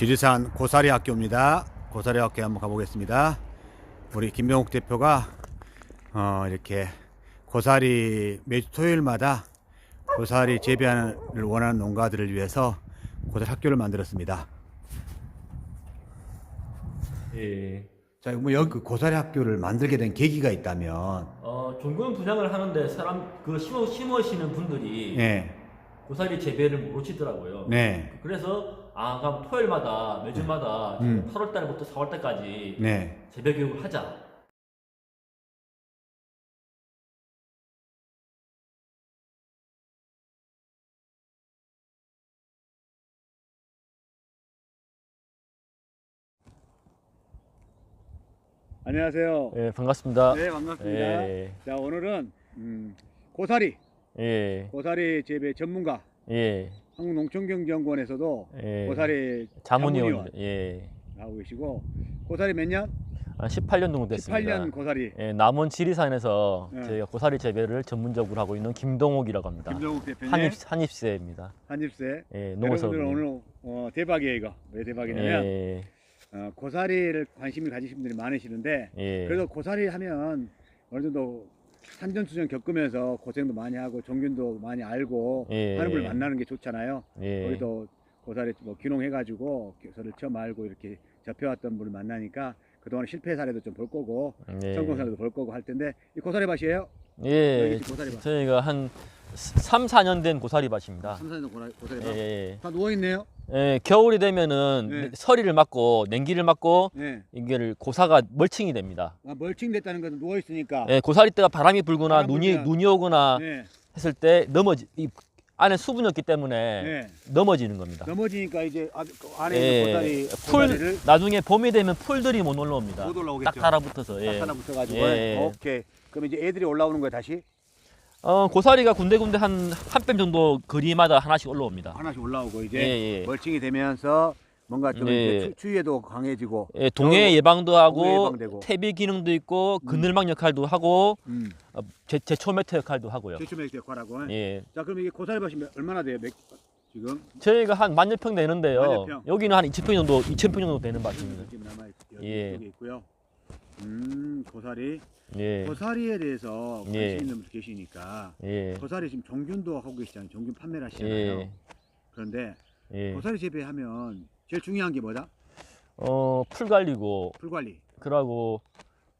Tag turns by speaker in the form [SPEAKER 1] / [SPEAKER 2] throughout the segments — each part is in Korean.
[SPEAKER 1] 지리산 고사리 학교입니다. 고사리 학교에 한번 가보겠습니다. 우리 김병욱 대표가 어, 이렇게 고사리 매주 토요일마다 고사리 재배를 원하는 농가들을 위해서 고사리 학교를 만들었습니다.
[SPEAKER 2] 예.
[SPEAKER 1] 자, 뭐 여기 그 고사리 학교를 만들게 된 계기가 있다면,
[SPEAKER 2] 어, 종군 분양을 하는데 사람 그 심어 심으시는 분들이
[SPEAKER 1] 네,
[SPEAKER 2] 고사리 재배를 모르시더라고요.
[SPEAKER 1] 네,
[SPEAKER 2] 그래서 아, 그럼 토요일마다 매주마다
[SPEAKER 1] 음.
[SPEAKER 2] 8월 달부터 4월 달까지
[SPEAKER 1] 네.
[SPEAKER 2] 재배 교육을 하자.
[SPEAKER 1] 안녕하세요.
[SPEAKER 2] 예, 반갑습니다.
[SPEAKER 1] 네, 반갑습니다.
[SPEAKER 2] 예.
[SPEAKER 1] 자, 오늘은 음, 고사리,
[SPEAKER 2] 예.
[SPEAKER 1] 고사리 재배 전문가
[SPEAKER 2] 예.
[SPEAKER 1] 한국농촌경제연구원에서도
[SPEAKER 2] 예.
[SPEAKER 1] 고사리
[SPEAKER 2] 자문위원. 예.
[SPEAKER 1] 하고 계시고 고사리 몇 년?
[SPEAKER 2] 한 18년 정도 됐습니다.
[SPEAKER 1] 18년 고사리
[SPEAKER 2] 예, 남원 지리산에서
[SPEAKER 1] 네.
[SPEAKER 2] 저희가 고사리 재배를 전문적으로 하고 있는 김동욱이라고 합니다.
[SPEAKER 1] 김정욱 대표님
[SPEAKER 2] 한입 한입세입니다.
[SPEAKER 1] 한입세
[SPEAKER 2] 예,
[SPEAKER 1] 여러분들
[SPEAKER 2] 농어사업님.
[SPEAKER 1] 오늘 어, 대박이에요 이거 왜 대박이냐면
[SPEAKER 2] 예.
[SPEAKER 1] 어, 고사리를 관심을 가지신 분들이 많으시는데
[SPEAKER 2] 예.
[SPEAKER 1] 그래도 고사리 하면 어느 정도 산전수전 겪으면서 고생도 많이 하고 종균도 많이 알고
[SPEAKER 2] 예.
[SPEAKER 1] 하는 분을 만나는 게 좋잖아요
[SPEAKER 2] 예.
[SPEAKER 1] 거기서 고사리 뭐 귀농해가지고 교사를 처음 알고 이렇게 접해왔던 분을 만나니까 그동안 실패 사례도 좀 볼 거고
[SPEAKER 2] 예.
[SPEAKER 1] 성공 사례도 볼 거고 할 텐데 이 고사리 밭이에요?
[SPEAKER 2] 예.
[SPEAKER 1] 여기 고사리 밭.
[SPEAKER 2] 저희가 한 3, 4년 된 고사리 밭입니다.
[SPEAKER 1] 3, 4년 고사리, 고사리
[SPEAKER 2] 예.
[SPEAKER 1] 밭.
[SPEAKER 2] 예.
[SPEAKER 1] 다 누워 있네요
[SPEAKER 2] 예, 겨울이 되면은
[SPEAKER 1] 네.
[SPEAKER 2] 서리를 맞고 냉기를 맞고
[SPEAKER 1] 네.
[SPEAKER 2] 이게 고사가 멀칭이 됩니다.
[SPEAKER 1] 아, 멀칭됐다는 것은 누워 있으니까
[SPEAKER 2] 예, 고사리 때가 바람이 불거나
[SPEAKER 1] 바람
[SPEAKER 2] 눈이
[SPEAKER 1] 불면-
[SPEAKER 2] 눈이 오거나
[SPEAKER 1] 네.
[SPEAKER 2] 했을 때 넘어지 이 안에 수분이 없기 때문에
[SPEAKER 1] 네.
[SPEAKER 2] 넘어지는 겁니다.
[SPEAKER 1] 넘어지니까 이제 아, 그 안에
[SPEAKER 2] 예,
[SPEAKER 1] 있는 고사리,
[SPEAKER 2] 풀
[SPEAKER 1] 고사리를
[SPEAKER 2] 나중에 봄이 되면 풀들이 못 올라옵니다.
[SPEAKER 1] 못 올라오겠죠.
[SPEAKER 2] 딱 달아붙어서. 예.
[SPEAKER 1] 딱 하나 붙어가지고
[SPEAKER 2] 예.
[SPEAKER 1] 오케이 그럼 이제 애들이 올라오는 거야 다시
[SPEAKER 2] 어, 고사리가 군데군데 한한뼘 정도 거리마다 하나씩 올라옵니다.
[SPEAKER 1] 하나씩 올라오고 이제
[SPEAKER 2] 예, 예.
[SPEAKER 1] 멀칭이 되면서 뭔가 좀
[SPEAKER 2] 예.
[SPEAKER 1] 이제 추- 추위에도 강해지고
[SPEAKER 2] 예, 동해 예방도
[SPEAKER 1] 동해
[SPEAKER 2] 하고
[SPEAKER 1] 예방되고.
[SPEAKER 2] 퇴비 기능도 있고 그늘막 역할도 하고
[SPEAKER 1] 음.
[SPEAKER 2] 어, 제, 제초 매트 역할도 하고요.
[SPEAKER 1] 제초맥 역할하고
[SPEAKER 2] 예.
[SPEAKER 1] 자 그럼 이게 고사리 밭이 몇- 얼마나 돼요 맥, 지금
[SPEAKER 2] 저희가 한 만여 평 되는데요.
[SPEAKER 1] 만여 평.
[SPEAKER 2] 여기는 한 2천 평 정도, 2천 평 정도 되는 밭입니다.
[SPEAKER 1] 지금 남아 있-
[SPEAKER 2] 예.
[SPEAKER 1] 여기 있고요 음 고사리
[SPEAKER 2] 예.
[SPEAKER 1] 고사리에 대해서 관심
[SPEAKER 2] 예.
[SPEAKER 1] 있는 분들 계시니까
[SPEAKER 2] 예.
[SPEAKER 1] 고사리 지금 종균도 하고 계시잖아요 종균 판매를 하시잖아요
[SPEAKER 2] 예.
[SPEAKER 1] 그런데
[SPEAKER 2] 예.
[SPEAKER 1] 고사리 재배하면 제일 중요한 게 뭐다?
[SPEAKER 2] 어, 풀 관리고
[SPEAKER 1] 풀 관리,
[SPEAKER 2] 그러고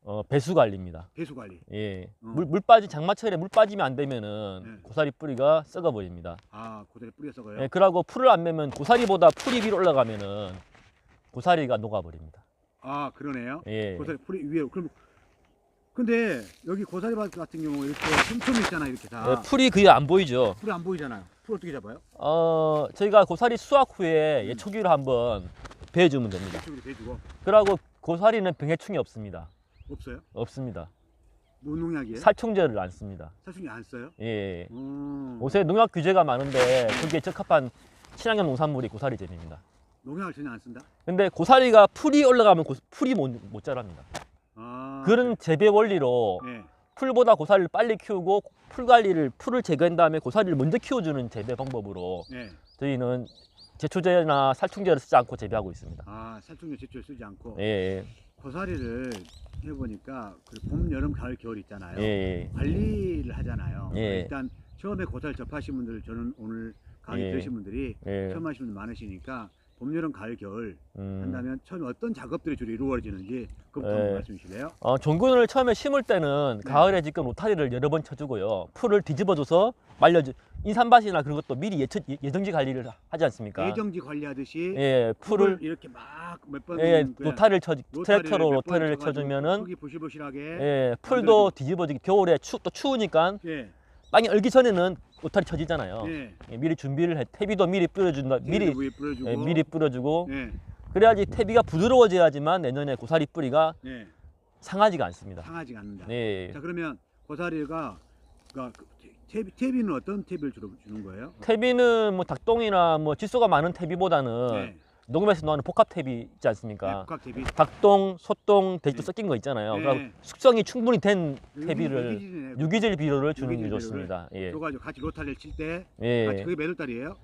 [SPEAKER 2] 어, 배수 관리입니다.
[SPEAKER 1] 배수 관리.
[SPEAKER 2] 예.
[SPEAKER 1] 어.
[SPEAKER 2] 물, 물 빠지 장마철에 물 빠지면 안 되면은
[SPEAKER 1] 네.
[SPEAKER 2] 고사리 뿌리가 썩어 버립니다.
[SPEAKER 1] 아 고사리 뿌려 썩어요.
[SPEAKER 2] 예, 그러고 풀을 안 매면 고사리보다 풀이 위로 올라가면은 고사리가 녹아 버립니다.
[SPEAKER 1] 아 그러네요.
[SPEAKER 2] 예.
[SPEAKER 1] 고사리 풀이 위에 그럼 근데 여기 고사리 밭 같은 경우 이렇게 촘촘히 있잖아 이렇게 다.
[SPEAKER 2] 예, 풀이 그게 안 보이죠.
[SPEAKER 1] 풀이 안 보이잖아요. 풀 어떻게 잡아요?
[SPEAKER 2] 어, 저희가 고사리 수확 후에
[SPEAKER 1] 음.
[SPEAKER 2] 예초기로 한번 베어주면 됩니다.
[SPEAKER 1] 이쪽으로 대주고
[SPEAKER 2] 그러고 고사리는 병해충이 없습니다.
[SPEAKER 1] 없어요?
[SPEAKER 2] 없습니다.
[SPEAKER 1] 무농약이에요?
[SPEAKER 2] 살충제를 안 씁니다.
[SPEAKER 1] 살충이 안 써요?
[SPEAKER 2] 예.
[SPEAKER 1] 음.
[SPEAKER 2] 요새 농약 규제가 많은데 거기에 적합한 친환경 농산물이 고사리 재배입니다.
[SPEAKER 1] 농약을 전혀 안 쓴다?
[SPEAKER 2] 근데 고사리가 풀이 올라가면 고- 풀이 못, 못 자랍니다.
[SPEAKER 1] 아
[SPEAKER 2] 그런 재배 원리로
[SPEAKER 1] 네.
[SPEAKER 2] 풀보다 고사리를 빨리 키우고 풀 관리를 풀을 제거한 다음에 고사리를 먼저 키워주는 재배 방법으로
[SPEAKER 1] 네.
[SPEAKER 2] 저희는 제초제나 살충제를 쓰지 않고 재배하고 있습니다.
[SPEAKER 1] 아 살충제 제초를 쓰지 않고
[SPEAKER 2] 예, 예,
[SPEAKER 1] 고사리를 해보니까 그 봄, 여름, 가을, 겨울 있잖아요.
[SPEAKER 2] 예, 예.
[SPEAKER 1] 관리를 하잖아요.
[SPEAKER 2] 예.
[SPEAKER 1] 일단 처음에 고사를 접하신 분들 저는 오늘 강의
[SPEAKER 2] 예.
[SPEAKER 1] 들으신 분들이
[SPEAKER 2] 예.
[SPEAKER 1] 처음 하시는 분들 많으시니까 봄, 여름, 가을, 겨울
[SPEAKER 2] 음.
[SPEAKER 1] 한다면 처음에 어떤 작업들이 주로 이루어지는지 그것부터
[SPEAKER 2] 예.
[SPEAKER 1] 한번 말씀해 주실래요?
[SPEAKER 2] 어, 종근을 처음에 심을 때는
[SPEAKER 1] 네.
[SPEAKER 2] 가을에 지금 로타리를 여러 번 쳐주고요. 풀을 뒤집어줘서 말려주 인삼밭이나 그런 것도 미리 예처, 예- 예정지 관리를 하지 않습니까?
[SPEAKER 1] 예정지 관리하듯이
[SPEAKER 2] 예,
[SPEAKER 1] 풀을 이렇게 막 몇번
[SPEAKER 2] 예, 로타리를 쳐 트랙터로 로타리를
[SPEAKER 1] 쳐주면
[SPEAKER 2] 쳐주면은
[SPEAKER 1] 부실부실하게
[SPEAKER 2] 예, 풀도 뒤집어지기 겨울에 추, 또 추우니까
[SPEAKER 1] 예,
[SPEAKER 2] 땅이 얼기 전에는 로타리 쳐지잖아요.
[SPEAKER 1] 예.
[SPEAKER 2] 예, 미리 준비를 해 퇴비도 미리 뿌려준다. 미리
[SPEAKER 1] 위에 뿌려주고
[SPEAKER 2] 예, 미리 뿌려주고
[SPEAKER 1] 예,
[SPEAKER 2] 그래야지 퇴비가 부드러워져야지만 내년에 고사리 뿌리가
[SPEAKER 1] 예.
[SPEAKER 2] 상하지가 않습니다.
[SPEAKER 1] 상하지가 않는다.
[SPEAKER 2] 네.
[SPEAKER 1] 자 그러면 고사리가 그러니까 그 퇴비, 퇴비는 어떤 퇴비를 주로 주는 거예요?
[SPEAKER 2] 퇴비는 뭐 닭똥이나 뭐 질소가 많은 퇴비보다는
[SPEAKER 1] 네.
[SPEAKER 2] 녹음에서 나오는 복합 퇴비 있지
[SPEAKER 1] 네,
[SPEAKER 2] 않습니까?
[SPEAKER 1] 복합 퇴비.
[SPEAKER 2] 닭똥, 소똥, 돼지도
[SPEAKER 1] 네.
[SPEAKER 2] 섞인 거 있잖아요.
[SPEAKER 1] 네.
[SPEAKER 2] 그러니까 숙성이 충분히 된
[SPEAKER 1] 유기질이네.
[SPEAKER 2] 유기질 비료를 주는 게
[SPEAKER 1] 유기질
[SPEAKER 2] 좋습니다. 예.
[SPEAKER 1] 줘가지고 같이 로타리를 칠때 같이
[SPEAKER 2] 예.
[SPEAKER 1] 그게 몇 월 달이에요?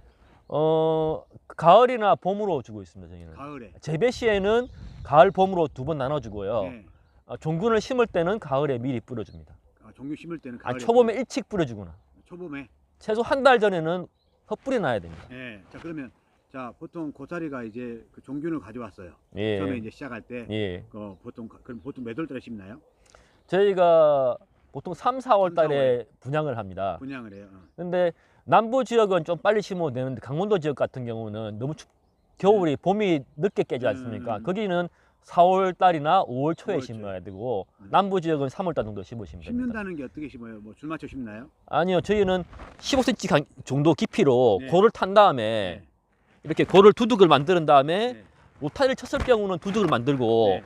[SPEAKER 2] 어 가을이나 봄으로 주고 있습니다 저희는.
[SPEAKER 1] 가을에.
[SPEAKER 2] 재배 시에는 가을 봄으로 두 번 나눠주고요.
[SPEAKER 1] 네.
[SPEAKER 2] 어, 종균을 심을 때는 가을에 미리 뿌려줍니다.
[SPEAKER 1] 아, 종류 심을 때는
[SPEAKER 2] 아
[SPEAKER 1] 가을에.
[SPEAKER 2] 초봄에 일찍 뿌려주거나
[SPEAKER 1] 초봄에.
[SPEAKER 2] 최소 한 달 전에는 헛뿌리 놔야 됩니다.
[SPEAKER 1] 예. 자 그러면 자 보통 고사리가 이제 그 종균을 가져왔어요.
[SPEAKER 2] 예.
[SPEAKER 1] 처음에 이제 시작할 때.
[SPEAKER 2] 예.
[SPEAKER 1] 그 보통 가- 그럼 보통 몇 월 달에 심나요?
[SPEAKER 2] 저희가 보통 3, 4월
[SPEAKER 1] 3,
[SPEAKER 2] 달에 분양을 합니다.
[SPEAKER 1] 분양을 해요. 어.
[SPEAKER 2] 근데 남부 지역은 좀 빨리 심어도 되는데 강원도 지역 같은 경우는 너무 춥, 겨울이 봄이 늦게 깨지 않습니까?
[SPEAKER 1] 음.
[SPEAKER 2] 거기는 4월 달이나 5월 초에
[SPEAKER 1] 5월 초에.
[SPEAKER 2] 심어야 되고
[SPEAKER 1] 음.
[SPEAKER 2] 남부 지역은 3월 달 정도 심으시면 됩니다.
[SPEAKER 1] 심는다는 게 어떻게 심어요? 뭐 줄 맞춰 심나요?
[SPEAKER 2] 아니요, 저희는 15cm 강- 정도 깊이로
[SPEAKER 1] 네.
[SPEAKER 2] 골을 탄 다음에 이렇게 골을 두둑을 만드는 다음에
[SPEAKER 1] 네.
[SPEAKER 2] 노타리를 쳤을 경우는 두둑을 만들고
[SPEAKER 1] 네.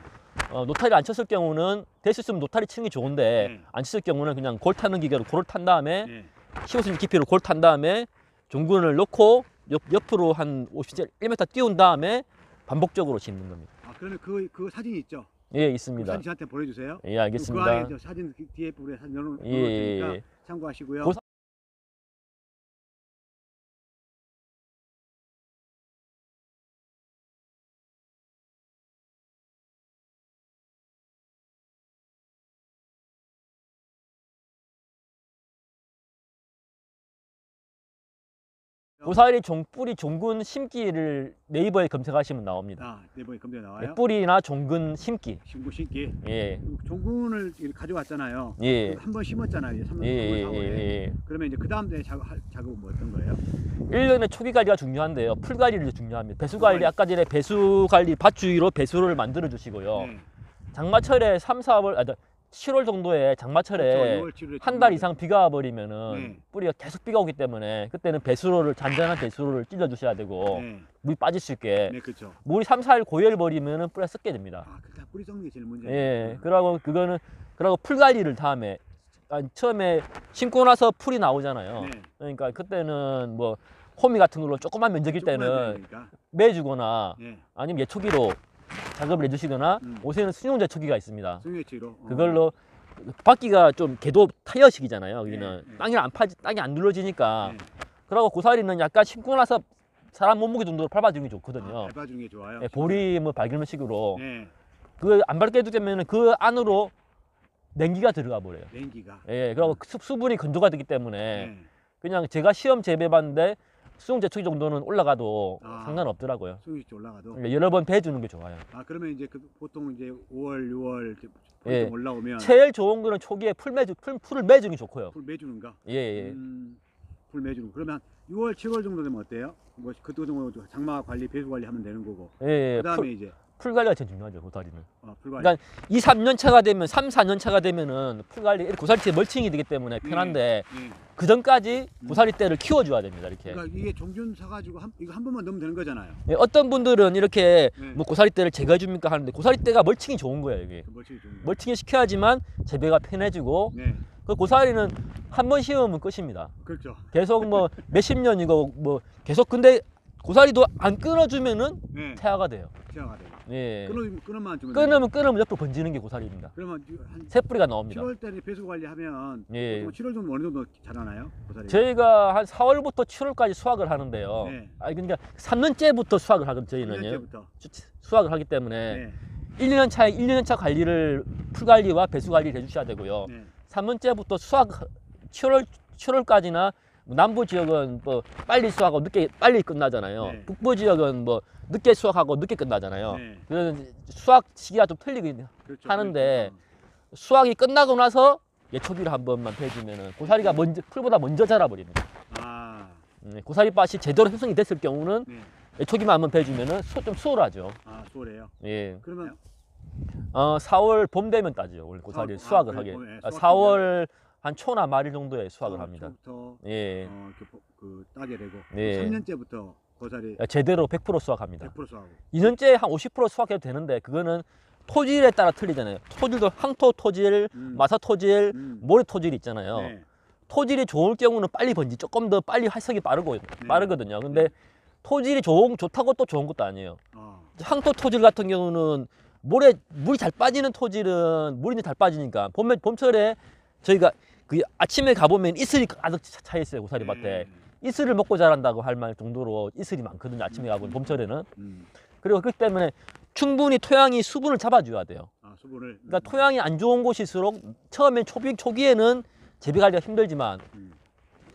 [SPEAKER 2] 어, 노타리 안 쳤을 경우는 될 수 있으면 노타리 치는 게 좋은데
[SPEAKER 1] 네.
[SPEAKER 2] 안 쳤을 경우는 그냥 골 타는 기계로 골을 탄 다음에
[SPEAKER 1] 네.
[SPEAKER 2] 15cm 깊이로 골탄 다음에 종근을 넣고 옆, 옆으로 한 50cm, 1m 띄운 다음에 반복적으로 심는 겁니다.
[SPEAKER 1] 아 그러면 그 그 사진 있죠?
[SPEAKER 2] 예,
[SPEAKER 1] 그
[SPEAKER 2] 있습니다.
[SPEAKER 1] 사진 저한테 보내주세요.
[SPEAKER 2] 예,
[SPEAKER 1] 그
[SPEAKER 2] 알겠습니다.
[SPEAKER 1] 안에 저 사진 그 뒤에 부분에 사진 넣어
[SPEAKER 2] 예, 예,
[SPEAKER 1] 놓으니까
[SPEAKER 2] 예.
[SPEAKER 1] 참고하시고요.
[SPEAKER 2] 고사리 종 뿌리 종근 심기를 네이버에 검색하시면 나옵니다.
[SPEAKER 1] 아, 네번에 검색 나와요.
[SPEAKER 2] 뿌리나 종근 심기.
[SPEAKER 1] 신고 신기.
[SPEAKER 2] 예.
[SPEAKER 1] 이렇게 가져왔잖아요.
[SPEAKER 2] 예.
[SPEAKER 1] 한 번 심었잖아요. 이제 3월,
[SPEAKER 2] 예, 예,
[SPEAKER 1] 4월에.
[SPEAKER 2] 예, 예.
[SPEAKER 1] 그러면 이제 그 다음 에 작업 작업은 뭐 어떤 거예요?
[SPEAKER 2] 1년의 초기 관리가 중요한데요. 풀 관리도 중요합니다. 배수
[SPEAKER 1] 풀 관리.
[SPEAKER 2] 관리 아까 전에 배수 관리 밭 주위로 배수를 만들어 주시고요.
[SPEAKER 1] 네.
[SPEAKER 2] 장마철에 3, 4월 아 7월 정도에 장마철에
[SPEAKER 1] 그렇죠. 6월, 7월에
[SPEAKER 2] 한달 이상 비가 와 버리면은
[SPEAKER 1] 네.
[SPEAKER 2] 뿌리가 계속 비가 오기 때문에 그때는 배수로를 잔잔한 배수로를 찔러 주셔야 되고
[SPEAKER 1] 네.
[SPEAKER 2] 물이 빠질 수 있게
[SPEAKER 1] 네, 그렇죠.
[SPEAKER 2] 물이 3, 4일 고열 버리면은 뿌리가 썩게 됩니다.
[SPEAKER 1] 아, 그다 뿌리 썩는 게 제일 문제예요.
[SPEAKER 2] 예. 그러고 그거는 그러고 풀 관리를 다음에 아, 처음에 심고 나서 풀이 나오잖아요.
[SPEAKER 1] 네.
[SPEAKER 2] 그러니까 그때는 뭐 호미 같은 걸로 조그만 면적일 때는. 매주거나
[SPEAKER 1] 네.
[SPEAKER 2] 아니면 예초기로 작업을 해주시거나
[SPEAKER 1] 음.
[SPEAKER 2] 옷에는 수용 제초기가 있습니다.
[SPEAKER 1] 승용치로 어.
[SPEAKER 2] 그걸로 바퀴가 좀 궤도 타이어식이잖아요. 여기는
[SPEAKER 1] 네, 네.
[SPEAKER 2] 땅이 안 파지 땅이 안 눌러지니까
[SPEAKER 1] 네.
[SPEAKER 2] 그러고 고사리는 약간 심고 나서 사람 몸무게 정도로 밟아주는 게 좋거든요.
[SPEAKER 1] 아, 밟아주는 게 좋아요.
[SPEAKER 2] 예, 보리 뭐 발길식으로
[SPEAKER 1] 네.
[SPEAKER 2] 그안 밟게 되면 그 안으로 냉기가 들어가 버려요.
[SPEAKER 1] 냉기가.
[SPEAKER 2] 예, 그리고 수, 수분이 건조가 되기 때문에
[SPEAKER 1] 네.
[SPEAKER 2] 그냥 제가 시험 재배봤는데 수용 제 초기 정도는 올라가도
[SPEAKER 1] 아.
[SPEAKER 2] 상관없더라고요.
[SPEAKER 1] 승용치 올라가도.
[SPEAKER 2] 그러니까 여러 번 배주는 게 좋아요.
[SPEAKER 1] 아, 그러면 이제 그 보통 이제 5월, 6월 이렇게
[SPEAKER 2] 예.
[SPEAKER 1] 보통 올라오면
[SPEAKER 2] 제일 좋은 거는 초기에 풀 매주 풀, 풀을 매주는 게 좋고요.
[SPEAKER 1] 풀 매주는가?
[SPEAKER 2] 예, 예.
[SPEAKER 1] 음, 풀 매주는. 거. 그러면 6월, 7월 정도 되면 어때요? 뭐 그때 정도 장마 관리, 배수 관리 하면 되는 거고.
[SPEAKER 2] 예, 예.
[SPEAKER 1] 그다음에
[SPEAKER 2] 풀,
[SPEAKER 1] 이제
[SPEAKER 2] 풀 관리가 제일 중요하죠, 고사리는.
[SPEAKER 1] 어, 풀 관리.
[SPEAKER 2] 그러니까 2, 3년 차가 되면 3, 4년 차가 되면은 풀 관리 고사리째 멀칭이 되기 때문에 편한데
[SPEAKER 1] 예.
[SPEAKER 2] 그 전까지
[SPEAKER 1] 음.
[SPEAKER 2] 고사리 때를 키워 줘야 됩니다, 이렇게.
[SPEAKER 1] 그러니까 이게 종균 사가지고 한, 이거 한 번만 넣으면 되는 거잖아요.
[SPEAKER 2] 예, 어떤 분들은 이렇게
[SPEAKER 1] 네.
[SPEAKER 2] 뭐 고사리 때를 제거해 줍니까 하는데 고사리 때가 멀칭이 좋은 거예요, 이게.
[SPEAKER 1] 그 멀칭이 좋은 거.
[SPEAKER 2] 멀칭이 시켜야지만 재배가 편해지고
[SPEAKER 1] 네,
[SPEAKER 2] 그 고사리는 한 번 심으면 끝입니다.
[SPEAKER 1] 그렇죠.
[SPEAKER 2] 계속 뭐 몇십 년이고 뭐 계속 근데 고사리도 안 끊어주면은
[SPEAKER 1] 네,
[SPEAKER 2] 태아가 돼요.
[SPEAKER 1] 시야가 돼요.
[SPEAKER 2] 예.
[SPEAKER 1] 끊으면 끊으면 주면
[SPEAKER 2] 끊으면 끊으면 옆으로 번지는 게 고사리입니다.
[SPEAKER 1] 그러면 한
[SPEAKER 2] 새 뿌리가 나옵니다.
[SPEAKER 1] 7월 달에 배수 관리하면
[SPEAKER 2] 예.
[SPEAKER 1] 보통 7월 정도 어느 정도 자라나요? 고사리.
[SPEAKER 2] 저희가 한 4월부터 7월까지 수확을 하는데요.
[SPEAKER 1] 네.
[SPEAKER 2] 아니 그러니까 3년째부터 수확을 하거든 저희는요.
[SPEAKER 1] 때부터.
[SPEAKER 2] 수확을 하기 때문에
[SPEAKER 1] 네.
[SPEAKER 2] 1, 년 차에 1년 차 관리를 풀 관리와 배수 관리를 해 주셔야 되고요.
[SPEAKER 1] 네.
[SPEAKER 2] 3년째부터 수확 7월 7월까지나 남부 지역은 뭐 빨리 수확하고 늦게 빨리 끝나잖아요.
[SPEAKER 1] 네.
[SPEAKER 2] 북부 지역은 뭐 늦게 수확하고 늦게 끝나잖아요.
[SPEAKER 1] 네.
[SPEAKER 2] 그래서 수확 시기가 좀 틀리거든요.
[SPEAKER 1] 그렇죠.
[SPEAKER 2] 하는데
[SPEAKER 1] 그렇죠.
[SPEAKER 2] 수확이 끝나고 나서 예초기를 한 번만 빼주면은 고사리가 먼저 풀보다 먼저 자라버립니다.
[SPEAKER 1] 아,
[SPEAKER 2] 음, 고사리밭이 제대로 형성이 됐을 경우는
[SPEAKER 1] 네.
[SPEAKER 2] 예초기만 한번 빼주면은 수, 좀 수월하죠.
[SPEAKER 1] 아, 수월해요.
[SPEAKER 2] 예.
[SPEAKER 1] 그러면
[SPEAKER 2] 어, 4월 봄 되면 따죠. 원래 고사리
[SPEAKER 1] 아,
[SPEAKER 2] 수확을
[SPEAKER 1] 아,
[SPEAKER 2] 하게.
[SPEAKER 1] 봄에
[SPEAKER 2] 아,
[SPEAKER 1] 수확
[SPEAKER 2] 4월 한 초나 말일 정도에 수확을 합니다.
[SPEAKER 1] 부터
[SPEAKER 2] 예.
[SPEAKER 1] 어, 보- 그 따게 되고
[SPEAKER 2] 예.
[SPEAKER 1] 3년째부터 고사리
[SPEAKER 2] 제대로 100% 수확합니다.
[SPEAKER 1] 100% 수하고
[SPEAKER 2] 2년째 한 50% 수확해도 되는데 그거는 토질에 따라 틀리잖아요. 토질도 항토 토질,
[SPEAKER 1] 음.
[SPEAKER 2] 마사 토질,
[SPEAKER 1] 음.
[SPEAKER 2] 모래 토질이 있잖아요.
[SPEAKER 1] 네.
[SPEAKER 2] 토질이 좋을 경우는 빨리 번지 조금 더 빨리 활성이 빠르고
[SPEAKER 1] 네.
[SPEAKER 2] 빠르거든요. 근데 토질이 좋은 좋다고 또 좋은 것도 아니에요.
[SPEAKER 1] 어.
[SPEAKER 2] 항토 토질 같은 경우는 모래 물이 잘 빠지는 토질은 물이 잘 빠지니까 봄에 봄철에 저희가 그 아침에 가보면 이슬이 가득 차- 차 있어요 고사리 밭에
[SPEAKER 1] 네.
[SPEAKER 2] 이슬을 먹고 자란다고 할 말 정도로 이슬이 많거든요. 아침에 가고 봄철에는.
[SPEAKER 1] 음.
[SPEAKER 2] 그리고 그렇기 때문에 충분히 토양이 수분을 잡아줘야 돼요.
[SPEAKER 1] 아, 수분을.
[SPEAKER 2] 그러니까 토양이 안 좋은 곳일수록 처음엔 초기 초기에는 재배 관리가 힘들지만
[SPEAKER 1] 음.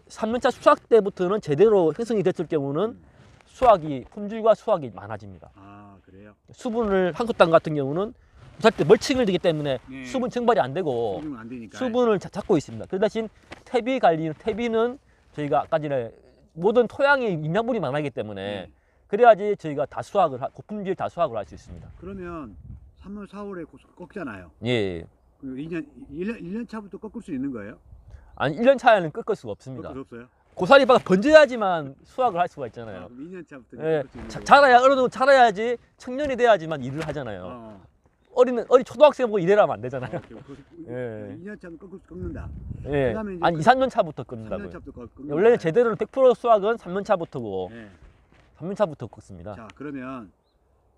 [SPEAKER 2] 3년차 수확 때부터는 제대로 형성이 됐을 경우는
[SPEAKER 1] 음.
[SPEAKER 2] 수확이 품질과 수확이 많아집니다.
[SPEAKER 1] 아, 그래요.
[SPEAKER 2] 수분을 한국 땅 같은 경우는 살때 멀칭을 되기 때문에
[SPEAKER 1] 네.
[SPEAKER 2] 수분 증발이 안 되고
[SPEAKER 1] 안.
[SPEAKER 2] 수분을 자- 잡고 있습니다. 그 대신 퇴비 관리는 퇴비는 저희가 아까 전에 모든 토양에 영양분이 많아기 때문에
[SPEAKER 1] 네.
[SPEAKER 2] 그래야지 저희가 다 수확을 하- 고품질 다 수확을 할 수 있습니다.
[SPEAKER 1] 그러면 3월, 4월에 꺾잖아요.
[SPEAKER 2] 예.
[SPEAKER 1] 그 2년, 1년, 1년 차부터 꺾을 수 있는 거예요?
[SPEAKER 2] 아니 1년 차에는 꺾을 수가 없습니다.
[SPEAKER 1] 꺾을 수 없어요?
[SPEAKER 2] 고사리바가 번져야지만 수확을 할 수가 있잖아요.
[SPEAKER 1] 아, 그럼 2년 차부터
[SPEAKER 2] 예, 자? 자라야 어느 정도 자라야지 청년이 돼야지만 일을 하잖아요.
[SPEAKER 1] 어.
[SPEAKER 2] 어린 어린 초등학생 보고 일하면 안 되잖아요.
[SPEAKER 1] 어, 오케이. 그,
[SPEAKER 2] 예.
[SPEAKER 1] 2년 차면 꺾을, 꺾는다.
[SPEAKER 2] 예.
[SPEAKER 1] 그다음에 이제
[SPEAKER 2] 한
[SPEAKER 1] 그
[SPEAKER 2] 2, 3년 차부터
[SPEAKER 1] 3년
[SPEAKER 2] 끊는다고요.
[SPEAKER 1] 차부터 꺾- 꺾는다.
[SPEAKER 2] 원래는 제대로 100% 수확은 3년 차부터고
[SPEAKER 1] 네.
[SPEAKER 2] 3년 차부터 꺾습니다.
[SPEAKER 1] 자, 그러면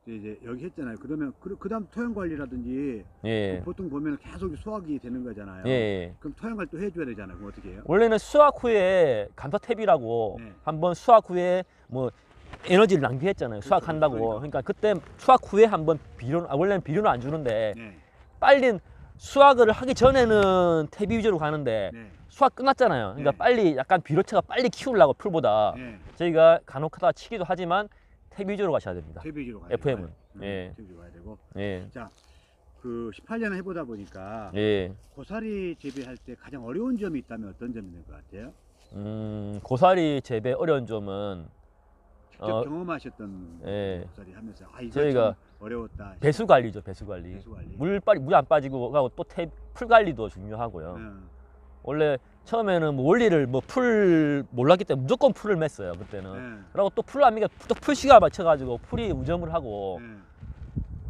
[SPEAKER 1] 이제 여기 했잖아요. 그러면 그, 그다음 토양 관리라든지
[SPEAKER 2] 예.
[SPEAKER 1] 보통 보면 계속 수확이 되는 거잖아요.
[SPEAKER 2] 예.
[SPEAKER 1] 그럼 토양 관리 또 해줘야 되잖아요. 그럼 어떻게 해요?
[SPEAKER 2] 원래는 수확 후에 감사 탭이라고
[SPEAKER 1] 네.
[SPEAKER 2] 한번 수확 후에 뭐 에너지를 낭비했잖아요.
[SPEAKER 1] 그렇죠.
[SPEAKER 2] 수확한다고.
[SPEAKER 1] 그러니까.
[SPEAKER 2] 그러니까 그때 수확 후에 한번 비료 아, 원래는 비료는 안 주는데
[SPEAKER 1] 네.
[SPEAKER 2] 빨리 수확을 하기 전에는 탭이 위주로 가는데
[SPEAKER 1] 네.
[SPEAKER 2] 수확 끝났잖아요. 그러니까
[SPEAKER 1] 네.
[SPEAKER 2] 빨리 약간 비료체가 빨리 키우려고 풀보다
[SPEAKER 1] 네.
[SPEAKER 2] 저희가 간혹 하다 치기도 하지만 탭 위주로 가셔야 됩니다.
[SPEAKER 1] 퇴비지로 가야
[SPEAKER 2] FM 은.
[SPEAKER 1] 되고. 음,
[SPEAKER 2] 예.
[SPEAKER 1] 퇴비지로 가야 되고.
[SPEAKER 2] 예.
[SPEAKER 1] 그 18년 해보다 보니까
[SPEAKER 2] 예.
[SPEAKER 1] 고사리 재배할 때 가장 어려운 점이 있다면 어떤 점이 있는 것 같아요?
[SPEAKER 2] 음, 고사리 재배 어려운 점은
[SPEAKER 1] 직접
[SPEAKER 2] 어,
[SPEAKER 1] 경험하셨던
[SPEAKER 2] 예.
[SPEAKER 1] 고사리 하면서 아 이거
[SPEAKER 2] 저희가
[SPEAKER 1] 참 어려웠다.
[SPEAKER 2] 배수 관리죠, 배수 관리.
[SPEAKER 1] 배수 관리.
[SPEAKER 2] 물 빨리 물 안 빠지고 하고 또풀 관리도 중요하고요.
[SPEAKER 1] 음,
[SPEAKER 2] 원래 처음에는 뭐 원리를 뭐 풀 몰랐기 때문에 무조건 풀을 맸어요 그때는.
[SPEAKER 1] 네.
[SPEAKER 2] 그리고 또 풀을 안 매게 또 풀 시가 맞춰가지고 풀이 우점을 하고
[SPEAKER 1] 네.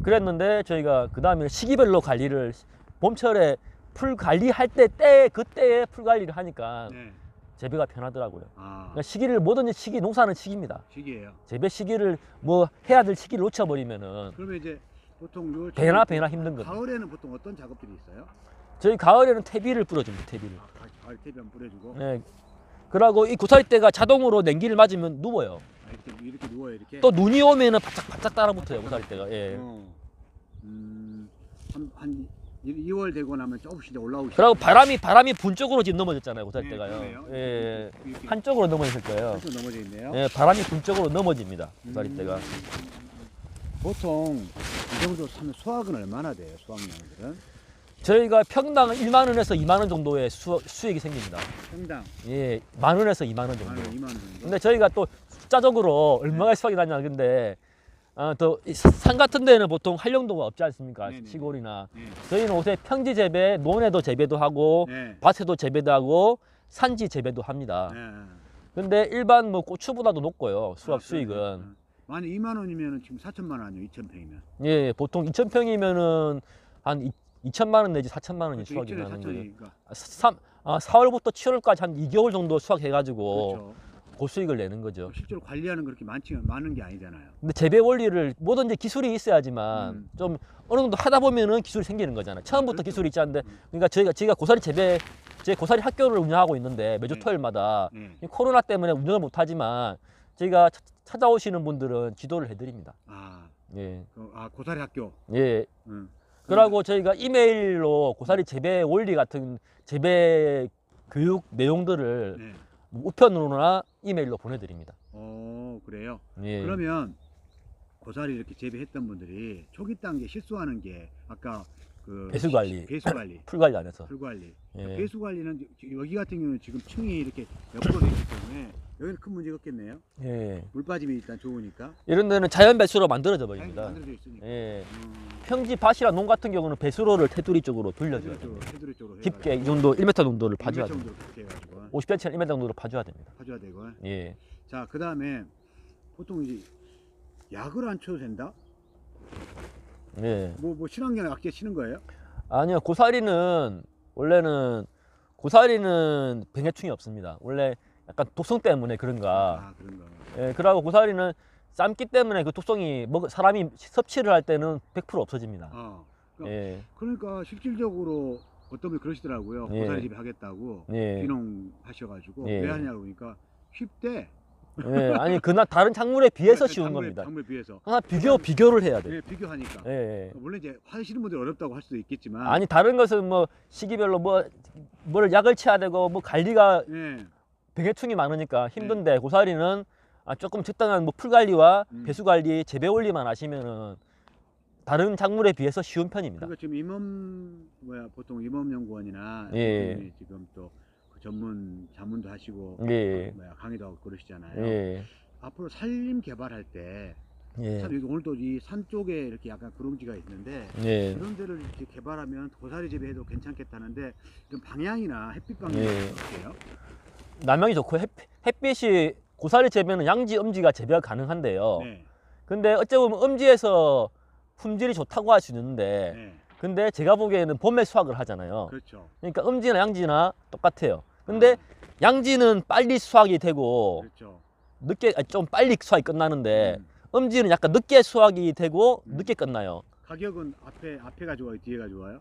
[SPEAKER 2] 그랬는데 저희가 그 다음에 시기별로 관리를 봄철에 풀 관리할 때 때 그때에 풀 관리를 하니까
[SPEAKER 1] 네.
[SPEAKER 2] 재배가 편하더라고요.
[SPEAKER 1] 아
[SPEAKER 2] 그러니까 시기를 뭐든지 시기 농사는 시기입니다.
[SPEAKER 1] 시기예요.
[SPEAKER 2] 재배 시기를 뭐 해야 될 시기를 놓쳐버리면은
[SPEAKER 1] 그러면 이제 보통 요
[SPEAKER 2] 배나 배나 힘든 거죠.
[SPEAKER 1] 가을에는 보통 어떤 작업들이 있어요?
[SPEAKER 2] 저희 가을에는 퇴비를 뿌려줍니다. 퇴비를.
[SPEAKER 1] 아, 가- 가을 퇴비 뿌려주고
[SPEAKER 2] 네. 그러고 이 고사리 때가 자동으로 냉기를 맞으면 누워요.
[SPEAKER 1] 아, 이렇게 이렇게 누워요 이렇게.
[SPEAKER 2] 또 눈이 오면은 바짝 바짝 따라붙어요 고사리 때가. 예.
[SPEAKER 1] 어. 음, 한, 한 2월 되고 나면 조금씩 이제 올라오기
[SPEAKER 2] 그리고 바람이 바람이 분 쪽으로 지금 넘어졌잖아요 고사리
[SPEAKER 1] 네,
[SPEAKER 2] 때가요.
[SPEAKER 1] 그러네요.
[SPEAKER 2] 예.
[SPEAKER 1] 이렇게
[SPEAKER 2] 한쪽으로 넘어졌을 거예요.
[SPEAKER 1] 한쪽 넘어져 있네요.
[SPEAKER 2] 예, 바람이 분 쪽으로 넘어집니다 고사리
[SPEAKER 1] 음.
[SPEAKER 2] 때가.
[SPEAKER 1] 보통 이 정도 사면 수확은 얼마나 돼요? 수확량들은
[SPEAKER 2] 저희가 평당 1만 원에서 2만 원 정도의 수, 수익이 생깁니다.
[SPEAKER 1] 평당
[SPEAKER 2] 예, 만 원에서 2만
[SPEAKER 1] 원한
[SPEAKER 2] 정도.
[SPEAKER 1] 2만 원 정도.
[SPEAKER 2] 근데 저희가 또 숫자적으로 얼마가 수확이 나냐 근데 어, 또산 같은 데는 보통 활용도가 없지 않습니까
[SPEAKER 1] 네네.
[SPEAKER 2] 시골이나
[SPEAKER 1] 네.
[SPEAKER 2] 저희는 옷에 평지 재배 논에도 재배도 하고
[SPEAKER 1] 네.
[SPEAKER 2] 밭에도 재배도 하고 산지 재배도 합니다
[SPEAKER 1] 네.
[SPEAKER 2] 근데 일반 뭐 고추보다도 높고요 수확
[SPEAKER 1] 아,
[SPEAKER 2] 수익은
[SPEAKER 1] 그러네. 만약 2만 원이면 지금 4천만 원 아니에요? 2,000평이면.
[SPEAKER 2] 예 보통 2,000평이면은 한 2천만 원 내지 4천만 원이 수확이
[SPEAKER 1] 2천에
[SPEAKER 2] 나는 거예요
[SPEAKER 1] 4천이니까.
[SPEAKER 2] 아, 3, 아, 4월부터 7월까지 한 2개월 정도 수확해가지고
[SPEAKER 1] 그렇죠.
[SPEAKER 2] 고수익을 내는 거죠
[SPEAKER 1] 실제로 관리하는 그렇게 많지 많은 게 아니잖아요.
[SPEAKER 2] 근데 재배 원리를 뭐든지 기술이 있어야지만
[SPEAKER 1] 음.
[SPEAKER 2] 좀 어느 정도 하다 보면은 기술이 생기는 거잖아요. 처음부터
[SPEAKER 1] 그렇죠.
[SPEAKER 2] 기술이 있지 않는데
[SPEAKER 1] 음.
[SPEAKER 2] 그러니까 저희가 저희가 고사리 재배 제 고사리 학교를 운영하고 있는데 매주
[SPEAKER 1] 네.
[SPEAKER 2] 토요일마다
[SPEAKER 1] 네.
[SPEAKER 2] 이 코로나 때문에 운영을 못 하지만 저희가 차- 찾아오시는 분들은 지도를 해드립니다.
[SPEAKER 1] 아,
[SPEAKER 2] 예.
[SPEAKER 1] 그, 아 고사리 학교.
[SPEAKER 2] 예.
[SPEAKER 1] 음.
[SPEAKER 2] 그러고 저희가 이메일로 고사리 재배 원리 같은 재배 교육 내용들을
[SPEAKER 1] 네.
[SPEAKER 2] 우편으로나 이메일로 보내드립니다.
[SPEAKER 1] 어 그래요?
[SPEAKER 2] 예.
[SPEAKER 1] 그러면 고사리 이렇게 재배했던 분들이 초기 단계 실수하는 게 아까 그
[SPEAKER 2] 배수 관리,
[SPEAKER 1] 배수 관리,
[SPEAKER 2] 풀 관리 안 해서
[SPEAKER 1] 풀 관리.
[SPEAKER 2] 예.
[SPEAKER 1] 그러니까 배수 관리는 여기 같은 경우는 지금 층이 이렇게 옆으로 있기 때문에 여기는 큰 문제가 없겠네요.
[SPEAKER 2] 예.
[SPEAKER 1] 물 빠짐이 일단 좋으니까.
[SPEAKER 2] 이런 데는 자연 배수로 만들어져 버립니다.
[SPEAKER 1] 만들어져 있으니까.
[SPEAKER 2] 예.
[SPEAKER 1] 음.
[SPEAKER 2] 평지 밭이나 농 같은 경우는 배수로를 테두리 쪽으로 돌려줘요.
[SPEAKER 1] 테두리
[SPEAKER 2] 깊게 이 정도 1m 정도를 파줘야
[SPEAKER 1] 돼요.
[SPEAKER 2] 50cm 1m 정도로 파줘야 됩니다.
[SPEAKER 1] 파줘야 되고.
[SPEAKER 2] 예.
[SPEAKER 1] 자, 그 다음에 보통 이제 약을 안 쳐도 된다?
[SPEAKER 2] 예.
[SPEAKER 1] 뭐, 뭐 친환경 약제 치는 거예요?
[SPEAKER 2] 아니요. 고사리는 원래는 고사리는 병해충이 없습니다. 원래 약간 독성 때문에 그런가.
[SPEAKER 1] 아, 그런가.
[SPEAKER 2] 예, 그러고 고사리는 삶기 때문에 그 독성이 먹, 사람이 섭취를 할 때는 100% 없어집니다.
[SPEAKER 1] 아, 그러니까,
[SPEAKER 2] 예.
[SPEAKER 1] 그러니까 실질적으로 어떤 분이 그러시더라고요.
[SPEAKER 2] 예.
[SPEAKER 1] 고사리 집에 하겠다고
[SPEAKER 2] 예.
[SPEAKER 1] 귀농 하셔가지고
[SPEAKER 2] 예.
[SPEAKER 1] 왜 하냐고 그러니까 쉽대.
[SPEAKER 2] 예, 아니 그나 다른 작물에 비해서
[SPEAKER 1] 네,
[SPEAKER 2] 쉬운
[SPEAKER 1] 작물에-
[SPEAKER 2] 겁니다.
[SPEAKER 1] 작물에 비해서.
[SPEAKER 2] 항상 비교 비교를 해야 돼.
[SPEAKER 1] 네, 비교하니까.
[SPEAKER 2] 예, 예.
[SPEAKER 1] 물론 이제 하시는 분들이 어렵다고 할 수도 있겠지만.
[SPEAKER 2] 아니 다른 것은 뭐 시기별로 뭐뭘 약을 쳐야 되고 뭐 관리가
[SPEAKER 1] 예.
[SPEAKER 2] 병해충이 많으니까 힘든데 고사리는 아, 조금 적당한 뭐 풀 관리와
[SPEAKER 1] 음.
[SPEAKER 2] 배수 관리, 재배 원리만 하시면은 다른 작물에 비해서 쉬운 편입니다.
[SPEAKER 1] 그러니까 지금 임원 뭐야 보통 임원 연구원이나
[SPEAKER 2] 예.
[SPEAKER 1] 대표님이 지금 또 그 전문 자문도 하시고
[SPEAKER 2] 예.
[SPEAKER 1] 뭐야 강의도 하고 그러시잖아요.
[SPEAKER 2] 예.
[SPEAKER 1] 앞으로 산림 개발할 때
[SPEAKER 2] 예.
[SPEAKER 1] 참 오늘도 이 산 쪽에 이렇게 약간 구릉지가 있는데
[SPEAKER 2] 예.
[SPEAKER 1] 이런 데를 이렇게 개발하면 고사리 재배해도 괜찮겠다는데 이런 방향이나 햇빛 방향이
[SPEAKER 2] 예.
[SPEAKER 1] 어때요?
[SPEAKER 2] 남양이 좋고 햇, 햇빛 이 고사리 재배는 양지, 음지가 재배가 가능한데요.
[SPEAKER 1] 네.
[SPEAKER 2] 근데 어찌 보면 음지에서 품질이 좋다고 할수 있는데
[SPEAKER 1] 네.
[SPEAKER 2] 근데 제가 보기에는 봄에 수확을 하잖아요.
[SPEAKER 1] 그렇죠.
[SPEAKER 2] 그러니까 음지나 양지나 똑같아요. 근데 양지는 빨리 수확이 되고
[SPEAKER 1] 그렇죠.
[SPEAKER 2] 늦게 아니, 좀 빨리 수확이 끝나는데
[SPEAKER 1] 음.
[SPEAKER 2] 음지는 약간 늦게 수확이 되고
[SPEAKER 1] 음.
[SPEAKER 2] 늦게 끝나요.
[SPEAKER 1] 가격은 앞에 앞에가 좋아요, 뒤에가 좋아요?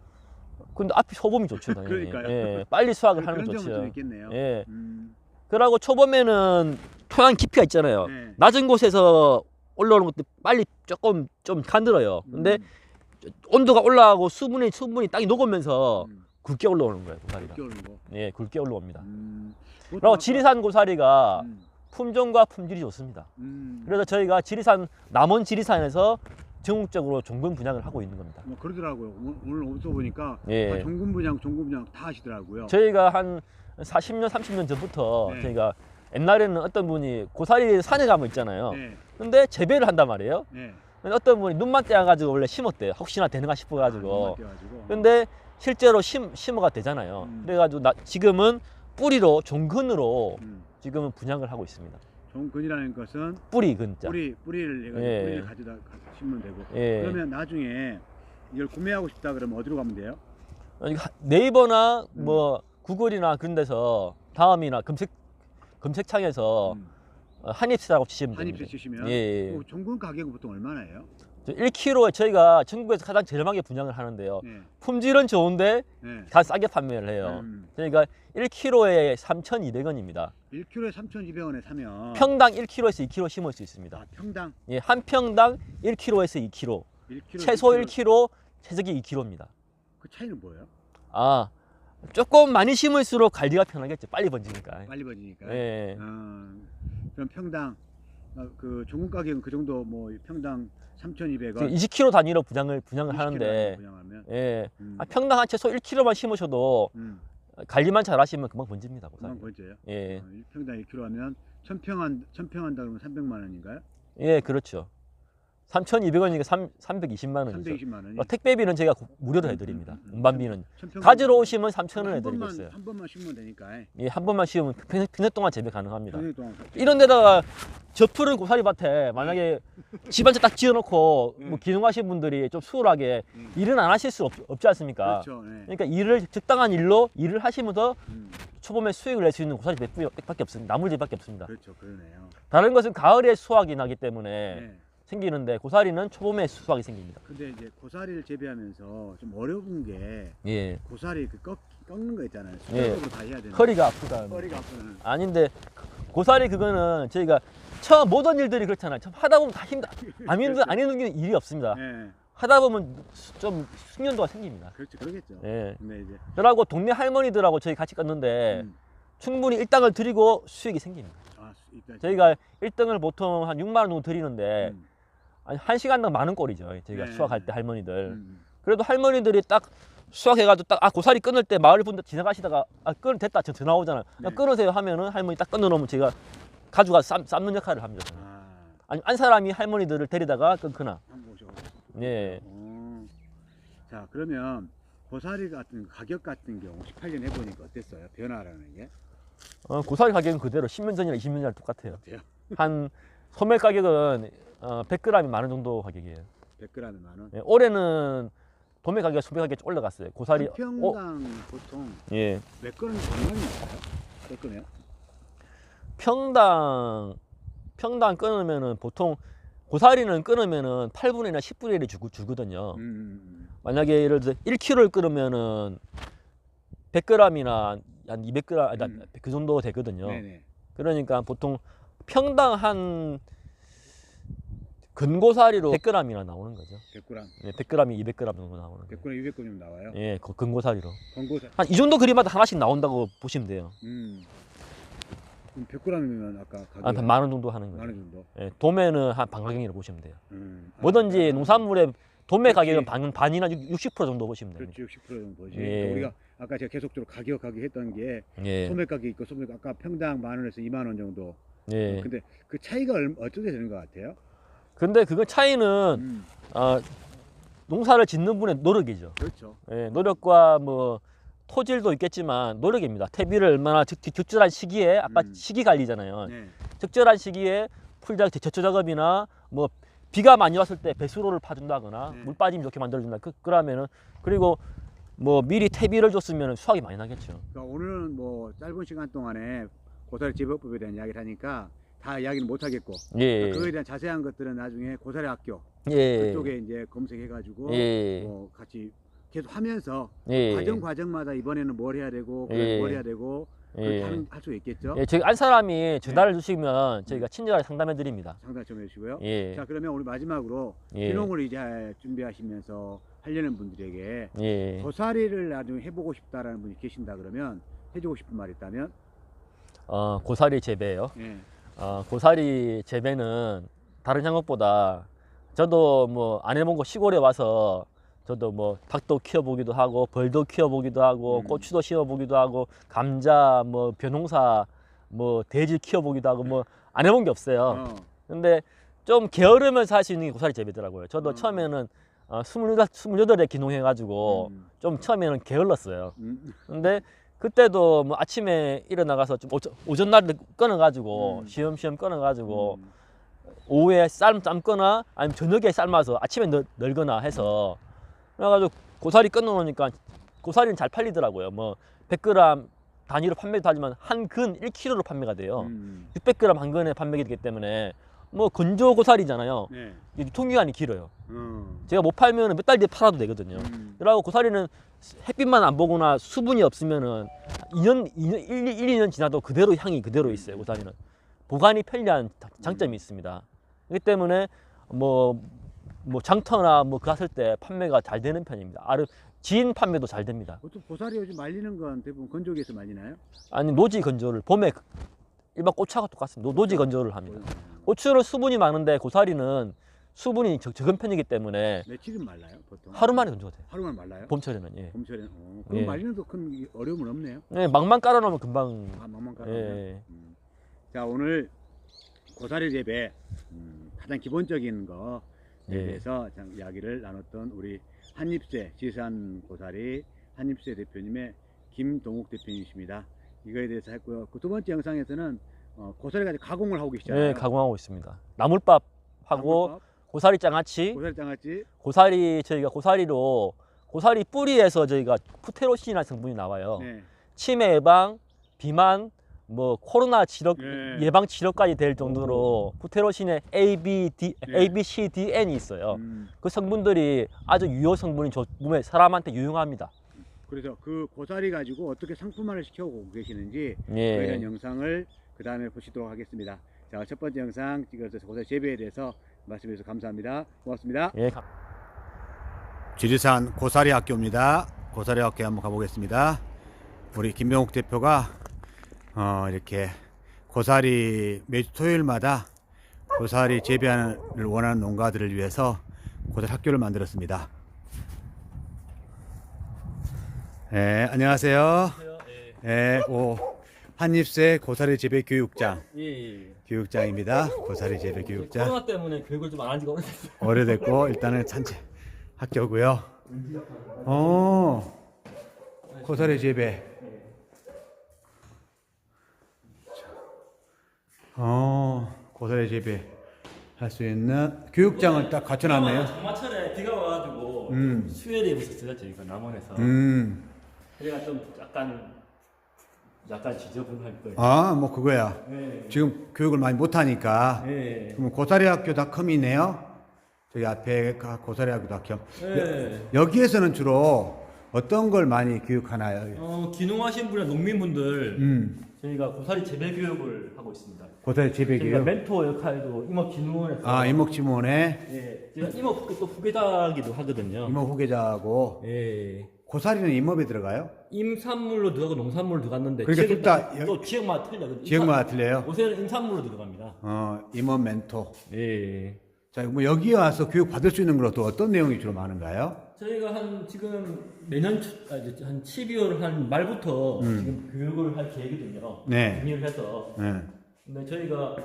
[SPEAKER 2] 근데 앞이 소금이 좋죠, 당연히.
[SPEAKER 1] 그러니까요.
[SPEAKER 2] 예, 빨리 수확을 하는
[SPEAKER 1] 좀
[SPEAKER 2] 좋죠.
[SPEAKER 1] 있겠네요.
[SPEAKER 2] 예.
[SPEAKER 1] 음.
[SPEAKER 2] 그러고 초봄에는 토양 깊이가 있잖아요.
[SPEAKER 1] 네.
[SPEAKER 2] 낮은 곳에서 올라오는 것도 빨리 조금 좀 간들어요. 근데
[SPEAKER 1] 음.
[SPEAKER 2] 온도가 올라가고 수분이 수분이 땅이 녹으면서
[SPEAKER 1] 음.
[SPEAKER 2] 굵게 올라오는 거예요, 고사리가.
[SPEAKER 1] 늦게 오는 거.
[SPEAKER 2] 예, 굵게 올라옵니다.
[SPEAKER 1] 음.
[SPEAKER 2] 그리고 지리산 고사리가
[SPEAKER 1] 음.
[SPEAKER 2] 품종과 품질이 좋습니다.
[SPEAKER 1] 음.
[SPEAKER 2] 그래서 저희가 지리산 남원 지리산에서 전국적으로 종근 분양을 하고 있는 겁니다.
[SPEAKER 1] 뭐 그러더라고요. 오늘- 오서 보니까
[SPEAKER 2] 예.
[SPEAKER 1] 다 종군 분양, 종군 분양 다 하시더라고요.
[SPEAKER 2] 저희가 한 40년, 30년 전부터
[SPEAKER 1] 네.
[SPEAKER 2] 저희가 옛날에는 어떤 분이 고사리 산에 가면 있잖아요.
[SPEAKER 1] 네.
[SPEAKER 2] 근데 재배를 한단 말이에요.
[SPEAKER 1] 네.
[SPEAKER 2] 어떤 분이 눈만 떼어가지고 원래 심었대요. 혹시나 되는가 싶어가지고.
[SPEAKER 1] 아.
[SPEAKER 2] 근데 실제로 심, 심어가 되잖아요.
[SPEAKER 1] 음.
[SPEAKER 2] 그래가지고 나, 지금은 뿌리로 종근으로
[SPEAKER 1] 음.
[SPEAKER 2] 지금은 분양을 하고 있습니다.
[SPEAKER 1] 종근이라는 것은
[SPEAKER 2] 뿌리 근자.
[SPEAKER 1] 뿌리 뿌리를
[SPEAKER 2] 예.
[SPEAKER 1] 뿌리를 가져다 가- 심으면 되고.
[SPEAKER 2] 예.
[SPEAKER 1] 그러면 나중에 이걸 구매하고 싶다 그러면 어디로 가면 돼요?
[SPEAKER 2] 네이버나
[SPEAKER 1] 음.
[SPEAKER 2] 뭐 구글이나 그런 데서 다음이나 검색 검색창에서
[SPEAKER 1] 음.
[SPEAKER 2] 어, 한입새라고 치시면
[SPEAKER 1] 한입새
[SPEAKER 2] 됩니다.
[SPEAKER 1] 치시면
[SPEAKER 2] 예, 예.
[SPEAKER 1] 그 종근 가격은 보통 얼마나예요?
[SPEAKER 2] 1kg에 저희가 전국에서 가장 저렴하게 분양을 하는데요.
[SPEAKER 1] 네.
[SPEAKER 2] 품질은 좋은데
[SPEAKER 1] 네.
[SPEAKER 2] 다 싸게 판매를 해요.
[SPEAKER 1] 음.
[SPEAKER 2] 저희가 1kg에 3,200원입니다.
[SPEAKER 1] 1kg에 3,200원에 사면
[SPEAKER 2] 평당 1kg에서 2kg 심을 수 있습니다.
[SPEAKER 1] 아, 평당
[SPEAKER 2] 예, 한 평당 1kg에서 2kg,
[SPEAKER 1] 1kg
[SPEAKER 2] 최소 1kg, 최적이 2kg입니다.
[SPEAKER 1] 그 차이는 뭐예요?
[SPEAKER 2] 아, 조금 많이 심을수록 관리가 편하겠죠. 빨리 번지니까.
[SPEAKER 1] 빨리 버지니까.
[SPEAKER 2] 예.
[SPEAKER 1] 어, 그럼 평당 어, 그 종근 가격은 그 정도 뭐 평당 3,200원.
[SPEAKER 2] 20kg 단위로 분양을 분양을 하는데
[SPEAKER 1] 분양하면.
[SPEAKER 2] 예.
[SPEAKER 1] 음.
[SPEAKER 2] 아, 평당 한 최소 1kg만 심으셔도
[SPEAKER 1] 음.
[SPEAKER 2] 관리만 잘 하시면 금방 번집니다.
[SPEAKER 1] 금방. 번져요.
[SPEAKER 2] 예.
[SPEAKER 1] 어, 평당 1kg 하면 천평한 천평한다 그러면 300만 원인가요?
[SPEAKER 2] 예, 그렇죠. 3,200원이니까 3, 320만 원이죠.
[SPEAKER 1] 320만 원이.
[SPEAKER 2] 어, 택배비는 제가 고- 무료로
[SPEAKER 1] 음,
[SPEAKER 2] 해드립니다.
[SPEAKER 1] 음, 음, 음.
[SPEAKER 2] 운반비는 가지러 오시면 3,000원
[SPEAKER 1] 한
[SPEAKER 2] 해드리고
[SPEAKER 1] 번만. 한 번만 심으면 되니까.
[SPEAKER 2] 예, 한 번만 씌우면 평생, 평생 동안 재배 가능합니다.
[SPEAKER 1] 평생 동안.
[SPEAKER 2] 이런 데다가 저 푸른 고사리밭에 만약에 집한채딱 지어놓고
[SPEAKER 1] 음.
[SPEAKER 2] 뭐 기농하신 분들이 좀 수월하게
[SPEAKER 1] 음.
[SPEAKER 2] 일은 안 하실 수 없, 없지 않습니까?
[SPEAKER 1] 그렇죠. 네.
[SPEAKER 2] 그러니까 일을 적당한 일로 일을 하시면서
[SPEAKER 1] 음,
[SPEAKER 2] 초봄에 수익을 낼 수 있는 고사리 백밖에 없습니다. 나물집밖에 없습니다.
[SPEAKER 1] 그렇죠. 그러네요.
[SPEAKER 2] 다른 것은 가을에 수확이 나기 때문에
[SPEAKER 1] 네.
[SPEAKER 2] 생기는데 고사리는 초봄에 수확이 생깁니다.
[SPEAKER 1] 근데 이제 고사리를 재배하면서 좀 어려운 게
[SPEAKER 2] 예,
[SPEAKER 1] 고사리 그 꺾, 꺾는 거 있잖아요.
[SPEAKER 2] 예.
[SPEAKER 1] 수작업으로 다 해야 되는.
[SPEAKER 2] 허리가 아프다.
[SPEAKER 1] 허리가 아프는.
[SPEAKER 2] 아닌데 고사리 그거는 저희가 처음 모든 일들이 그렇잖아요. 처음 하다 보면 다 힘들 안 힘든 안 힘든 일이 없습니다.
[SPEAKER 1] 네.
[SPEAKER 2] 하다 보면 수- 좀 숙련도가 생깁니다.
[SPEAKER 1] 그렇죠. 그러겠죠.
[SPEAKER 2] 예.
[SPEAKER 1] 근데 이제
[SPEAKER 2] 그러고 동네 할머니들하고 저희 같이 껐는데
[SPEAKER 1] 음.
[SPEAKER 2] 충분히 일당을 드리고 수익이 생깁니다.
[SPEAKER 1] 아, 수- 이따
[SPEAKER 2] 저희가 일등을 보통 한 6만 원 정도 드리는데
[SPEAKER 1] 음.
[SPEAKER 2] 아니 한 시간당 만 원꼴이죠. 저희가
[SPEAKER 1] 네.
[SPEAKER 2] 수확할 때 할머니들.
[SPEAKER 1] 음.
[SPEAKER 2] 그래도 할머니들이 딱 수확해가지고 딱 아 고사리 끊을 때 마을 분들 지나가시다가 아끊 됐다 저 전화 오잖아요. 야,
[SPEAKER 1] 네.
[SPEAKER 2] 끊으세요 하면은 할머니 딱 끊어놓으면 제가 가져가 삶, 삶는 역할을 합니다. 저는.
[SPEAKER 1] 아,
[SPEAKER 2] 아니 한 사람이 할머니들을 데리다가 끊거나. 예.
[SPEAKER 1] 어. 자, 그러면 고사리 같은 가격 같은 경우 18년 해보니까 어땠어요? 변화라는 게?
[SPEAKER 2] 어, 고사리 가격은 그대로 10년 전이랑 20년 전이랑 똑같아요.
[SPEAKER 1] 어때요?
[SPEAKER 2] 한 소매 가격은 어, 100g이 만 원 정도 가격이에요.
[SPEAKER 1] 100g에 만 원.
[SPEAKER 2] 예, 올해는 도매 가격, 가격이 좀 올라갔어요. 고사리
[SPEAKER 1] 한 평당 보통
[SPEAKER 2] 예.
[SPEAKER 1] 몇 얼마나 나와요? 몇 건이요?
[SPEAKER 2] 평당 평당 끊으면은 보통 고사리는 끊으면은 8분의 1이나 10분의 1이 줄, 줄거든요.
[SPEAKER 1] 음, 음,
[SPEAKER 2] 만약에 예를 들어 1kg를 끊으면은 100g이나 한 200g 아니,
[SPEAKER 1] 음.
[SPEAKER 2] 그 정도
[SPEAKER 1] 음.
[SPEAKER 2] 되거든요.
[SPEAKER 1] 네네.
[SPEAKER 2] 그러니까 보통 평당 한 근고사리로 100g이나 나오는 거죠.
[SPEAKER 1] 100g,
[SPEAKER 2] 예, 100g이 200g 정도 나오는 거예요.
[SPEAKER 1] 100g, 200g 정도 나와요.
[SPEAKER 2] 예, 그 근고사리로.
[SPEAKER 1] 권고사.
[SPEAKER 2] 한 이 정도 그림마다 하나씩 나온다고 보시면 돼요.
[SPEAKER 1] 음. 그럼 100g이면 아까 가격
[SPEAKER 2] 한만 원 정도 하는 거예요.
[SPEAKER 1] 만원 정도.
[SPEAKER 2] 예, 도매는 한 반가격이라고 보시면 돼요.
[SPEAKER 1] 음. 아,
[SPEAKER 2] 뭐든지 농산물의 도매
[SPEAKER 1] 그렇지.
[SPEAKER 2] 가격은 반, 반이나 60% 정도 보시면 됩니다.
[SPEAKER 1] 그렇지 60% 정도 보지.
[SPEAKER 2] 예.
[SPEAKER 1] 그러니까 우리가 아까 제가 계속적으로 가격 가격 했던 게
[SPEAKER 2] 예,
[SPEAKER 1] 소매 가격 있고 소매 아까 평당 만 원에서 2만 원 정도.
[SPEAKER 2] 예.
[SPEAKER 1] 근데 그 차이가 얼마 어떻게 되는 것 같아요?
[SPEAKER 2] 근데 그거 차이는
[SPEAKER 1] 음.
[SPEAKER 2] 어, 농사를 짓는 분의 노력이죠.
[SPEAKER 1] 그렇죠.
[SPEAKER 2] 예, 노력과 뭐 토질도 있겠지만 노력입니다. 퇴비를 얼마나 적, 적- 적절한 시기에 아까
[SPEAKER 1] 음.
[SPEAKER 2] 시기 관리잖아요.
[SPEAKER 1] 네.
[SPEAKER 2] 적절한 시기에 풀작 제초 작업이나 뭐 비가 많이 왔을 때 배수로를 파준다거나
[SPEAKER 1] 네.
[SPEAKER 2] 물 빠짐이 좋게 만들어준다. 그, 그러면은 그리고 뭐 미리 퇴비를 줬으면 수확이 많이 나겠죠.
[SPEAKER 1] 그러니까 오늘은 뭐 짧은 시간 동안에 고사리 재배법에 대한 이야기를 하니까 다 이야기는 못 하겠고
[SPEAKER 2] 예,
[SPEAKER 1] 그거에 대한 자세한 것들은 나중에 고사리 학교
[SPEAKER 2] 예,
[SPEAKER 1] 그쪽에 이제 검색해가지고
[SPEAKER 2] 예,
[SPEAKER 1] 뭐 같이 계속 하면서
[SPEAKER 2] 예,
[SPEAKER 1] 과정 과정마다 이번에는 뭘 해야 되고
[SPEAKER 2] 예.
[SPEAKER 1] 뭘 해야 되고 그렇게
[SPEAKER 2] 예.
[SPEAKER 1] 할수 있겠죠.
[SPEAKER 2] 예, 저희 안 사람이 전화를 주시면 저희가 친절하게 상담해 드립니다.
[SPEAKER 1] 상담 좀 해주시고요.
[SPEAKER 2] 예,
[SPEAKER 1] 자 그러면 오늘 마지막으로
[SPEAKER 2] 예.
[SPEAKER 1] 신혼을 이제 준비하시면서 하려는 분들에게
[SPEAKER 2] 예.
[SPEAKER 1] 고사리를 나중에 해보고 싶다라는 분이 계신다 그러면 해주고 싶은 말 있다면
[SPEAKER 2] 어, 고사리 재배요.
[SPEAKER 1] 예.
[SPEAKER 2] 어, 고사리 재배는 다른 작업보다 저도 뭐 안 해본 거 시골에 와서 저도 뭐 닭도 키워보기도 하고 벌도 키워보기도 하고
[SPEAKER 1] 음.
[SPEAKER 2] 고추도 심어보기도 하고 감자 뭐 벼농사 뭐 돼지 키워보기도 하고 뭐 안 해본 게 없어요.
[SPEAKER 1] 어.
[SPEAKER 2] 근데 좀 게으르면서 할 수 있는 게 고사리 재배더라고요. 저도
[SPEAKER 1] 어.
[SPEAKER 2] 처음에는 어, 28, 28에 기농해가지고
[SPEAKER 1] 음.
[SPEAKER 2] 좀 처음에는 게을렀어요.
[SPEAKER 1] 음.
[SPEAKER 2] 근데 그때도 뭐 아침에 일어나가서 좀 오전, 날에 끊어가지고
[SPEAKER 1] 음.
[SPEAKER 2] 시험시험 끊어가지고
[SPEAKER 1] 음.
[SPEAKER 2] 오후에 삶 삶거나 아니면 저녁에 삶아서 아침에 널, 널거나 해서 그래가지고 고사리 끊어놓으니까 고사리는 잘 팔리더라고요. 뭐 100g 단위로 판매도 하지만 한 근 1kg로 판매가 돼요.
[SPEAKER 1] 음.
[SPEAKER 2] 600g 한 근에 판매가 되기 때문에 뭐 건조 고사리잖아요.
[SPEAKER 1] 네.
[SPEAKER 2] 유통기간이 길어요.
[SPEAKER 1] 어.
[SPEAKER 2] 제가 못 팔면 몇 달 뒤에 팔아도 되거든요.
[SPEAKER 1] 음.
[SPEAKER 2] 그러고 고사리는 햇빛만 안 보거나 수분이 없으면은 2년, 2년 1, 1, 2년 지나도 그대로 향이 그대로 있어요. 고사리는 보관이 편리한 자- 장점이 있습니다. 그렇기 때문에 뭐, 뭐 장터나 뭐그 했을 때 판매가 잘 되는 편입니다. 아르 지인 판매도 잘 됩니다.
[SPEAKER 1] 보통 고사리 요즘 말리는 건 대부분 건조기에서 말리나요?
[SPEAKER 2] 아니 노지 건조를 봄에 일반 고추하고 똑같습니다. 노- 노지 건조를 합니다.
[SPEAKER 1] 어.
[SPEAKER 2] 고추는 수분이 많은데 고사리는 수분이 적, 적은 편이기 때문에
[SPEAKER 1] 며칠은 말라요 보통?
[SPEAKER 2] 하루 만에 건조가 돼요.
[SPEAKER 1] 하루만 말라요?
[SPEAKER 2] 봄철에는 예.
[SPEAKER 1] 봄철에. 어. 그럼
[SPEAKER 2] 예.
[SPEAKER 1] 말리는 도 큰 어려움은 없네요.
[SPEAKER 2] 네, 막만 깔아놓으면 금방
[SPEAKER 1] 아, 막만 깔아.
[SPEAKER 2] 예.
[SPEAKER 1] 음. 자 오늘 고사리 재배 음, 가장 기본적인 거에
[SPEAKER 2] 예.
[SPEAKER 1] 대해서 참 이야기를 나눴던 우리 한입새 지산 고사리 한입새 대표님의 김동욱 대표님이십니다. 이거에 대해서 했고요. 그 두 번째 영상에서는 어, 고사리 가지고 가공을 하고 계시잖아요.
[SPEAKER 2] 네, 가공하고 있습니다. 나물밥 하고
[SPEAKER 1] 나물밥,
[SPEAKER 2] 고사리 장아찌,
[SPEAKER 1] 고사리 장아찌,
[SPEAKER 2] 고사리 저희가 고사리로 고사리 뿌리에서 저희가 푸테로신이라는 성분이 나와요.
[SPEAKER 1] 네.
[SPEAKER 2] 치매 예방, 비만, 뭐 코로나 치료
[SPEAKER 1] 예.
[SPEAKER 2] 예방 치료까지 될 정도로 푸테로신에 A, B, D,
[SPEAKER 1] 예.
[SPEAKER 2] A, B, C, D, N이 있어요.
[SPEAKER 1] 음,
[SPEAKER 2] 그 성분들이 아주 유효 성분이 저 몸에 사람한테 유용합니다.
[SPEAKER 1] 그래서 그 고사리 가지고 어떻게 상품화를 시켜오고 계시는지 그에
[SPEAKER 2] 예.
[SPEAKER 1] 대한 영상을 그 다음에 보시도록 하겠습니다. 자, 첫 번째 영상 찍어서 고사리 재배에 대해서 말씀해 주셔서 감사합니다. 고맙습니다.
[SPEAKER 2] 예. 감-
[SPEAKER 1] 지리산 고사리 학교입니다. 고사리 학교에 한번 가보겠습니다. 우리 김병욱 대표가 어, 이렇게 고사리 매주 토요일마다 고사리 재배를 원하는 농가들을 위해서 고사리 학교를 만들었습니다. 네, 안녕하세요. 네, 오, 한입새 고사리 재배 교육장
[SPEAKER 2] 예.
[SPEAKER 1] 교육장입니다. 고사리 재배 교육장.
[SPEAKER 2] 코로나 때문에 교육을 좀 안 한 지가 오래됐어요.
[SPEAKER 1] 오래됐고 일단은 산재 학교고요. 어, 고사리 재배. 어, 고사리 재배 할 수 있는 교육장을 딱 갖춰놨네요.
[SPEAKER 2] 장마철에 비가 와가지고
[SPEAKER 1] 음.
[SPEAKER 2] 수해를 입었었어요 저희가 남원에서.
[SPEAKER 1] 음,
[SPEAKER 2] 그래가 좀 약간 약간 지저분할 거예요.
[SPEAKER 1] 아, 뭐 그거야.
[SPEAKER 2] 네.
[SPEAKER 1] 지금 교육을 많이 못하니까.
[SPEAKER 2] 네.
[SPEAKER 1] 그럼 고사리 학교 닷컴이네요. 저기 앞에 가- 고사리 학교 닷컴.
[SPEAKER 2] 네.
[SPEAKER 1] 여기에서는 주로 어떤 걸 많이 교육하나요?
[SPEAKER 2] 어, 기농하신 분이나 농민분들
[SPEAKER 1] 음,
[SPEAKER 2] 저희가 고사리 재배 교육을 하고 있습니다.
[SPEAKER 1] 고사리 재배 교육.
[SPEAKER 2] 멘토 역할도 임업진흥원에서
[SPEAKER 1] 아, 이목지문에
[SPEAKER 2] 예, 제가 임업 또 후계자기도 하거든요.
[SPEAKER 1] 임업 후계자하고
[SPEAKER 2] 예.
[SPEAKER 1] 고사리는 임업에 들어가요?
[SPEAKER 2] 임산물로 들어가고 농산물로 들어갔는데
[SPEAKER 1] 그러니까
[SPEAKER 2] 지역에
[SPEAKER 1] 둘다
[SPEAKER 2] 따라
[SPEAKER 1] 여-
[SPEAKER 2] 또 지역마다 틀려.
[SPEAKER 1] 지역마다 틀려요.
[SPEAKER 2] 요새는 임산물로 들어갑니다.
[SPEAKER 1] 어, 임업 멘토.
[SPEAKER 2] 예.
[SPEAKER 1] 자, 뭐 여기 와서 교육 받을 수 있는 건 또 어떤 내용이 주로 많은가요?
[SPEAKER 2] 저희가 한 지금 내년 초- 아, 이제 한 12월 한 말부터 지금 교육을 할 계획이거든요.
[SPEAKER 1] 음. 네.
[SPEAKER 2] 준비를 해서.
[SPEAKER 1] 네.
[SPEAKER 2] 근데 저희가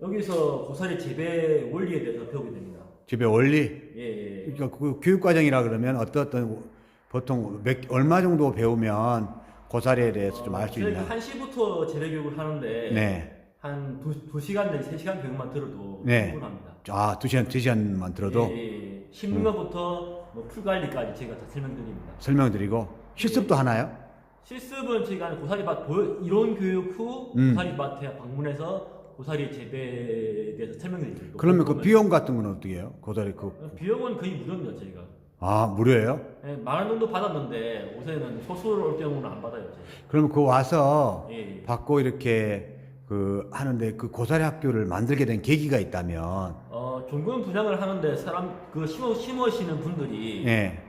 [SPEAKER 2] 여기서 고사리 재배 원리에 대해서 배우게 됩니다.
[SPEAKER 1] 집에 원리.
[SPEAKER 2] 예. 예.
[SPEAKER 1] 그러니까 그 교육 과정이라 그러면 어떤 어떤 보통 몇 얼마 정도 배우면 고사리에 대해서 좀 알수
[SPEAKER 2] 저희가
[SPEAKER 1] 있나?
[SPEAKER 2] 1시부터 재배 교육을 하는데
[SPEAKER 1] 네.
[SPEAKER 2] 한 두, 두 시간 내지 세 시간 교육만 들어도
[SPEAKER 1] 네.
[SPEAKER 2] 충분합니다.
[SPEAKER 1] 아, 두 시간, 두 시간만 들어도
[SPEAKER 2] 예, 예, 예. 식물부터 뭐 풀관리까지 제가 다 설명드립니다.
[SPEAKER 1] 설명드리고 실습도 하나요?
[SPEAKER 2] 실습은 저희가 고사리밭 보여- 이론 교육 후
[SPEAKER 1] 음.
[SPEAKER 2] 고사리밭에 방문해서 고사리 재배에 대해서 설명드리고
[SPEAKER 1] 그러면 그 비용 같은 건 어떻게 해요? 고사리 그,
[SPEAKER 2] 비용은 거의 무료입니다 저희가
[SPEAKER 1] 아, 무료예요?
[SPEAKER 2] 예, 만원 정도 받았는데 요새는 소수를 올 경우는 안 받아요 저희.
[SPEAKER 1] 그러면 그 와서
[SPEAKER 2] 예, 예.
[SPEAKER 1] 받고 이렇게 그 하는데 그 고사리 학교를 만들게 된 계기가 있다면
[SPEAKER 2] 어, 종군 분양을 하는데 사람 그 심어 심으시는 분들이
[SPEAKER 1] 네.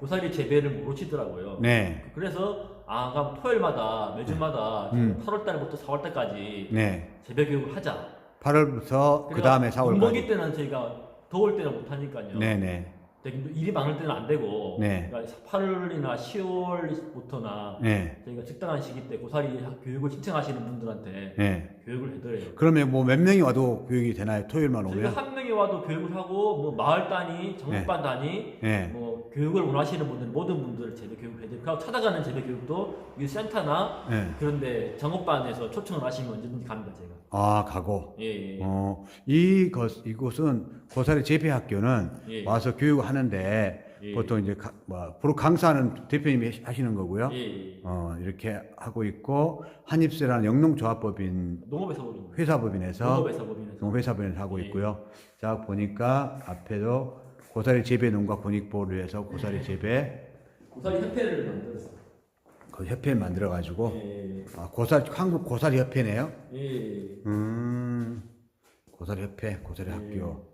[SPEAKER 2] 고사리 재배를 모르시더라고요.
[SPEAKER 1] 네.
[SPEAKER 2] 그래서 아 그럼 토요일마다 매주마다
[SPEAKER 1] 음.
[SPEAKER 2] 8월 달부터 4월 달까지
[SPEAKER 1] 네.
[SPEAKER 2] 재배 교육을 하자.
[SPEAKER 1] 8월부터 그 다음에 4월까지.
[SPEAKER 2] 분모기 때는 저희가 더울 때는 못 하니까요.
[SPEAKER 1] 네, 네.
[SPEAKER 2] 되게 일이 많을 때는 안 되고
[SPEAKER 1] 네.
[SPEAKER 2] 그러니까 8월이나 10월부터나
[SPEAKER 1] 네.
[SPEAKER 2] 저희가 적당한 시기 때 고사리 교육을 신청하시는 분들한테
[SPEAKER 1] 네.
[SPEAKER 2] 교육을 해드려요.
[SPEAKER 1] 그러면 뭐 몇 명이 와도 교육이 되나요? 토요일만
[SPEAKER 2] 저희가
[SPEAKER 1] 오면?
[SPEAKER 2] 한 명이 와도 교육을 하고 뭐 마을 단위, 정부반 단위,
[SPEAKER 1] 네.
[SPEAKER 2] 뭐 교육을 원하시는 분들 모든 분들을 재배 교육을 해드리고 찾아가는 재배 교육도 이 센터나
[SPEAKER 1] 네.
[SPEAKER 2] 그런데 정업반에서 초청을 하시면 언제든지 갑니다 제가.
[SPEAKER 1] 아, 가고.
[SPEAKER 2] 예, 예.
[SPEAKER 1] 어, 이것, 이곳은 고사리 재배 학교는
[SPEAKER 2] 예.
[SPEAKER 1] 와서 교육을 하는데
[SPEAKER 2] 예.
[SPEAKER 1] 보통 이제 가, 뭐, 프로 강사는 대표님이 하시는 거고요.
[SPEAKER 2] 예, 예.
[SPEAKER 1] 어, 이렇게 하고 있고, 한입세라는 영농조합법인
[SPEAKER 2] 보는
[SPEAKER 1] 회사법인에서
[SPEAKER 2] 농업에서 법인에서.
[SPEAKER 1] 농회사법인에서 하고
[SPEAKER 2] 예.
[SPEAKER 1] 있고요. 자, 보니까 앞에도 고사리 재배 농가 권익보호를 위해서 고사리 재배
[SPEAKER 2] 고사리 협회를 만들었어요.
[SPEAKER 1] 그 협회 만들어 가지고,
[SPEAKER 2] 예,
[SPEAKER 1] 아, 고사리, 한국 고사리 협회네요.
[SPEAKER 2] 예, 예.
[SPEAKER 1] 음, 고사리 협회, 고사리
[SPEAKER 2] 예.
[SPEAKER 1] 학교.